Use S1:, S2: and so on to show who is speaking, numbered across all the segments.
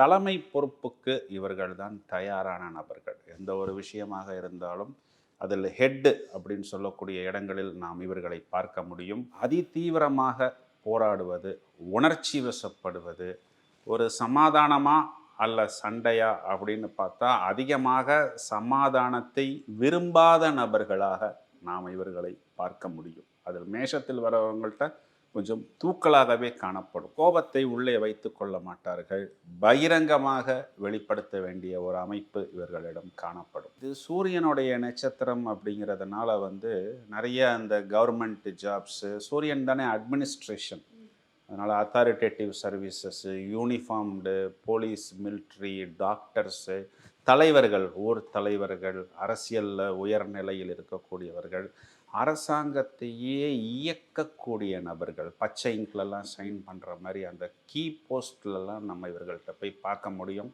S1: தலைமை பொறுப்புக்கு இவர்கள் தான் தயாரான நபர்கள். எந்த ஒரு விஷயமாக இருந்தாலும் அதில் ஹெட்டு அப்படின்னு சொல்லக்கூடிய இடங்களில் நாம் இவர்களை பார்க்க முடியும். அதிதீவிரமாக போராடுவது உணர்ச்சி வசப்படுவது ஒரு சமாதானமாக அல்ல சண்டையா அப்படின்னு பார்த்தா அதிகமாக சமாதானத்தை விரும்பாத நபர்களாக நாம் இவர்களை பார்க்க முடியும். அதில் மேஷத்தில் வரவங்கள்ட்ட கொஞ்சம் தூக்கலாகவே காணப்படும். கோபத்தை உள்ளே வைத்து கொள்ள மாட்டார்கள். பகிரங்கமாக வெளிப்படுத்த வேண்டிய ஒரு அமைப்பு இவர்களிடம் காணப்படும். இது சூரியனுடைய நட்சத்திரம் அப்படிங்கிறதுனால வந்து நிறைய அந்த கவர்மெண்ட் ஜாப்ஸு சூரியன் தானே அட்மினிஸ்ட்ரேஷன் அதனால் authoritative services uniformed police military doctors தலைவர்கள் ஊர் தலைவர்கள் அரசியலில் உயர்நிலையில் இருக்கக்கூடியவர்கள் அரசாங்கத்தையே இயக்கக்கூடிய நபர்கள் பச்சை இங்கிலெல்லாம் சைன் பண்ணுற மாதிரி அந்த கீ போஸ்ட்லலாம் நம்ம இவர்கள்ட்ட போய் பார்க்க முடியும்.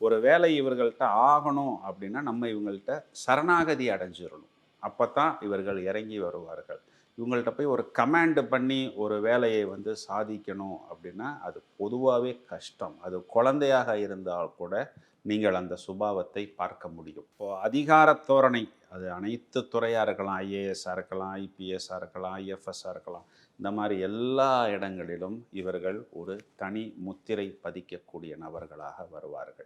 S1: ஒரு வேலை இவர்கள்ட்ட ஆகணும் அப்படின்னா நம்ம இவங்கள்ட்ட சரணாகதி அடைஞ்சிடணும் அப்போ தான் இவர்கள் இறங்கி வருவார்கள். இவங்கள்ட்ட போய் ஒரு கமாண்டு பண்ணி ஒரு வேலையை வந்து சாதிக்கணும் அப்படின்னா அது பொதுவாகவே கஷ்டம். அது குழந்தையாக இருந்தால் கூட நீங்கள் அந்த சுபாவத்தை பார்க்க முடியும். இப்போது அதிகார தோரணை அது அனைத்து துறையாக இருக்கலாம். ஐஏஎஸ்ஸாக இருக்கலாம் ஐபிஎஸ்ஸாக இருக்கலாம் ஐஎஃப்எஸ்ஸாக இருக்கலாம். இந்த மாதிரி எல்லா இடங்களிலும் இவர்கள் ஒரு தனி முத்திரை பதிக்கக்கூடிய நபர்களாக வருவார்கள்.